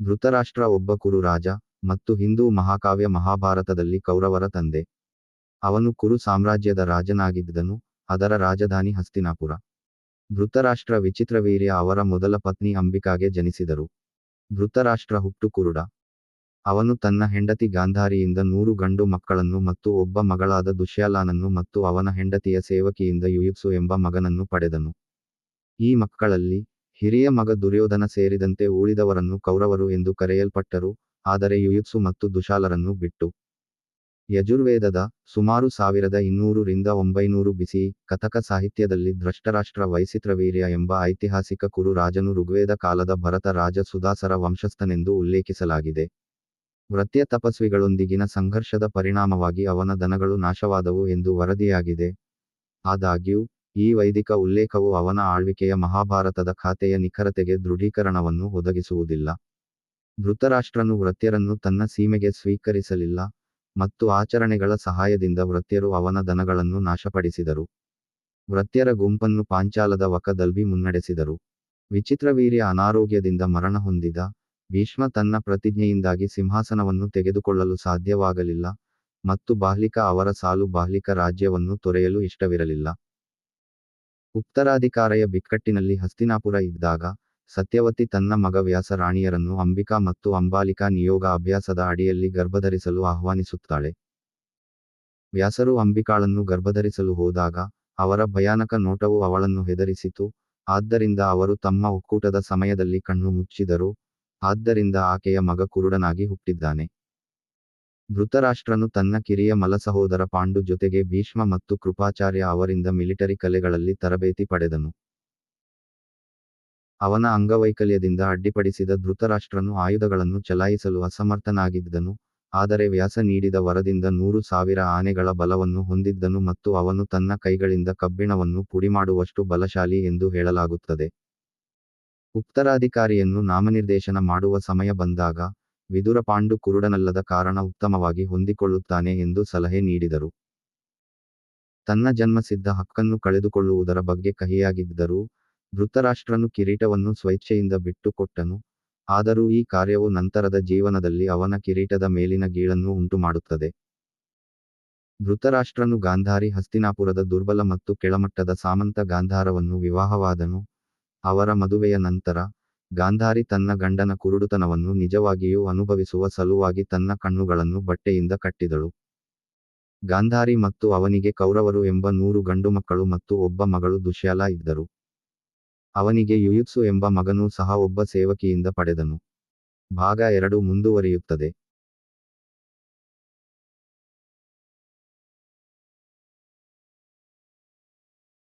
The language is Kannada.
ಧೃತರಾಷ್ಟ್ರ ಒಬ್ಬ ಕುರು ರಾಜ ಮತ್ತು ಹಿಂದೂ ಮಹಾಕಾವ್ಯ ಮಹಾಭಾರತದಲ್ಲಿ ಕೌರವರ ತಂದೆ. ಅವನು ಕುರು ಸಾಮ್ರಾಜ್ಯದ ರಾಜನಾಗಿದ್ದನು, ಅದರ ರಾಜಧಾನಿ ಹಸ್ತಿನಾಪುರ. ಧೃತರಾಷ್ಟ್ರ ವಿಚಿತ್ರವೀರ್ಯ ಅವರ ಮೊದಲ ಪತ್ನಿ ಅಂಬಿಕಾಗೆ ಜನಿಸಿದರು. ಧೃತರಾಷ್ಟ್ರ ಹುಟ್ಟು ಕುರುಡ. ಅವನು ತನ್ನ ಹೆಂಡತಿ ಗಾಂಧಾರಿಯಿಂದ ನೂರು ಗಂಡು ಮಕ್ಕಳನ್ನು ಮತ್ತು ಒಬ್ಬ ಮಗಳಾದ ದುಶ್ಯಾಲಾನನ್ನು ಮತ್ತು ಅವನ ಹೆಂಡತಿಯ ಸೇವಕಿಯಿಂದ ಯುಯುತ್ಸು ಎಂಬ ಮಗನನ್ನು ಪಡೆದನು. ಈ ಮಕ್ಕಳಲ್ಲಿ ಹಿರಿಯ ಮಗ ದುರ್ಯೋಧನ ಸೇರಿದಂತೆ ಉಳಿದವರನ್ನು ಕೌರವರು ಎಂದು ಕರೆಯಲ್ಪಟ್ಟರು, ಆದರೆ ಯುಯುತ್ಸು ಮತ್ತು ದುಶಾಲರನ್ನು ಬಿಟ್ಟು. ಯಜುರ್ವೇದದ ಸುಮಾರು ಸಾವಿರದ ಇನ್ನೂರು ರಿಂದ ಒಂಬೈನೂರು ಬಿಸಿ ಕಥಕ ಸಾಹಿತ್ಯದಲ್ಲಿ ಧೃಷ್ಟರಾಷ್ಟ್ರ ವೈಸಿತ್ರವೀರ್ಯ ಎಂಬ ಐತಿಹಾಸಿಕ ಕುರು ರಾಜನು ಋಗ್ವೇದ ಕಾಲದ ಭರತ ರಾಜ ಸುದಾಸರ ವಂಶಸ್ಥನೆಂದು ಉಲ್ಲೇಖಿಸಲಾಗಿದೆ. ವೃತ್ಯ ತಪಸ್ವಿಗಳೊಂದಿಗಿನ ಸಂಘರ್ಷದ ಪರಿಣಾಮವಾಗಿ ಅವನ ದನಗಳು ನಾಶವಾದವು ಎಂದು ವರದಿಯಾಗಿದೆ. ಆದಾಗ್ಯೂ ಈ ವೈದಿಕ ಉಲ್ಲೇಖವು ಅವನ ಆಳ್ವಿಕೆಯ ಮಹಾಭಾರತದ ಖಾತೆಯ ನಿಖರತೆಗೆ ದೃಢೀಕರಣವನ್ನು ಒದಗಿಸುವುದಿಲ್ಲ. ಧೃತರಾಷ್ಟ್ರನು ವೃತ್ಯರನ್ನು ತನ್ನ ಸೀಮೆಗೆ ಸ್ವೀಕರಿಸಲಿಲ್ಲ ಮತ್ತು ಆಚರಣೆಗಳ ಸಹಾಯದಿಂದ ವೃತ್ಯರು ಅವನ ದನಗಳನ್ನು ನಾಶಪಡಿಸಿದರು. ವೃತ್ಯರ ಗುಂಪನ್ನು ಪಾಂಚಾಲದ ವಕದಲ್ಬಿ ಮುನ್ನಡೆಸಿದರು. ವಿಚಿತ್ರವೀರ್ಯ ಅನಾರೋಗ್ಯದಿಂದ ಮರಣ ಹೊಂದಿದ ಭೀಷ್ಮ ತನ್ನ ಪ್ರತಿಜ್ಞೆಯಿಂದಾಗಿ ಸಿಂಹಾಸನವನ್ನು ತೆಗೆದುಕೊಳ್ಳಲು ಸಾಧ್ಯವಾಗಲಿಲ್ಲ ಮತ್ತು ಬಾಹ್ಲಿಕ ಅವರ ಸಾಲು ಬಾಹ್ಲಿಕ ರಾಜ್ಯವನ್ನು ತೊರೆಯಲು ಇಷ್ಟವಿರಲಿಲ್ಲ. ಉತ್ತರಾಧಿಕಾರಯ ಬಿಕ್ಕಟ್ಟಿನಲ್ಲಿ ಹಸ್ತಿನಾಪುರ ಇದ್ದಾಗ ಸತ್ಯವತಿ ತನ್ನ ಮಗ ವ್ಯಾಸ ರಾಣಿಯರನ್ನು ಅಂಬಿಕಾ ಮತ್ತು ಅಂಬಾಲಿಕಾ ನಿಯೋಗ ಅಭ್ಯಾಸದ ಅಡಿಯಲ್ಲಿ ಗರ್ಭಧರಿಸಲು ಆಹ್ವಾನಿಸುತ್ತಾಳೆ. ವ್ಯಾಸರು ಅಂಬಿಕಾಳನ್ನು ಗರ್ಭಧರಿಸಲು ಹೋದಾಗ ಅವರ ಭಯಾನಕ ನೋಟವು ಅವಳನ್ನು ಹೆದರಿಸಿತು. ಆದ್ದರಿಂದ ಅವರು ತಮ್ಮ ಒಕ್ಕೂಟದ ಸಮಯದಲ್ಲಿ ಕಣ್ಣು ಮುಚ್ಚಿದರು. ಆದ್ದರಿಂದ ಆಕೆಯ ಮಗ ಕುರುಡನಾಗಿ ಹುಟ್ಟಿದ್ದಾನೆ. ಧೃತರಾಷ್ಟ್ರನು ತನ್ನ ಕಿರಿಯ ಮಲಸಹೋದರ ಪಾಂಡು ಜೊತೆಗೆ ಭೀಷ್ಮ ಮತ್ತು ಕೃಪಾಚಾರ್ಯ ಅವರಿಂದ ಮಿಲಿಟರಿ ಕಲೆಗಳಲ್ಲಿ ತರಬೇತಿ ಪಡೆದನು. ಅವನ ಅಂಗವೈಕಲ್ಯದಿಂದ ಅಡ್ಡಿಪಡಿಸಿದ ಧೃತರಾಷ್ಟ್ರನು ಆಯುಧಗಳನ್ನು ಚಲಾಯಿಸಲು ಅಸಮರ್ಥನಾಗಿದ್ದನು, ಆದರೆ ವ್ಯಾಸ ನೀಡಿದ ವರದಿಂದ ನೂರು ಸಾವಿರ ಆನೆಗಳ ಬಲವನ್ನು ಹೊಂದಿದ್ದನು ಮತ್ತು ಅವನು ತನ್ನ ಕೈಗಳಿಂದ ಕಬ್ಬಿಣವನ್ನು ಪುಡಿಮಾಡುವಷ್ಟು ಬಲಶಾಲಿ ಎಂದು ಹೇಳಲಾಗುತ್ತದೆ. ಉತ್ತರಾಧಿಕಾರಿಯನ್ನು ನಾಮನಿರ್ದೇಶನ ಮಾಡುವ ಸಮಯ ಬಂದಾಗ ವಿದುರ ಪಾಂಡು ಕುರುಡನಲ್ಲದ ಕಾರಣ ಉತ್ತಮವಾಗಿ ಹೊಂದಿಕೊಳ್ಳುತ್ತಾನೆ ಎಂದು ಸಲಹೆ ನೀಡಿದರು. ತನ್ನ ಜನ್ಮಸಿದ್ಧ ಹಕ್ಕನ್ನು ಕಳೆದುಕೊಳ್ಳುವುದರ ಬಗ್ಗೆ ಕಹಿಯಾಗಿದ್ದರೂ ಧೃತರಾಷ್ಟ್ರನು ಕಿರೀಟವನ್ನು ಸ್ವೈಚ್ಛೆಯಿಂದ ಬಿಟ್ಟುಕೊಟ್ಟನು. ಆದರೂ ಈ ಕಾರ್ಯವು ನಂತರದ ಜೀವನದಲ್ಲಿ ಅವನ ಕಿರೀಟದ ಮೇಲಿನ ಗೀಳನ್ನು ಉಂಟುಮಾಡುತ್ತದೆ. ಧೃತರಾಷ್ಟ್ರನು ಗಾಂಧಾರಿ ಹಸ್ತಿನಾಪುರದ ದುರ್ಬಲ ಮತ್ತು ಕೆಳಮಟ್ಟದ ಸಾಮಂತ ಗಾಂಧಾರವನ್ನು ವಿವಾಹವಾದನು. ಅವರ ಮದುವೆಯ ನಂತರ ಗಾಂಧಾರಿ ತನ್ನ ಗಂಡನ ಕುರುಡುತನವನ್ನು ನಿಜವಾಗಿಯೂ ಅನುಭವಿಸುವ ಸಲುವಾಗಿ ತನ್ನ ಕಣ್ಣುಗಳನ್ನು ಬಟ್ಟೆಯಿಂದ ಕಟ್ಟಿದಳು. ಗಾಂಧಾರಿ ಮತ್ತು ಅವನಿಗೆ ಕೌರವರು ಎಂಬ ನೂರು ಗಂಡುಮಕ್ಕಳು ಮತ್ತು ಒಬ್ಬ ಮಗಳು ದುಶ್ಯಾಲ ಇದ್ದರು. ಅವನಿಗೆ ಯುಯುತ್ಸು ಎಂಬ ಮಗನೂ ಸಹ ಒಬ್ಬ ಸೇವಕಿಯಿಂದ ಪಡೆದನು. ಭಾಗ ಎರಡು ಮುಂದುವರಿಯುತ್ತದೆ.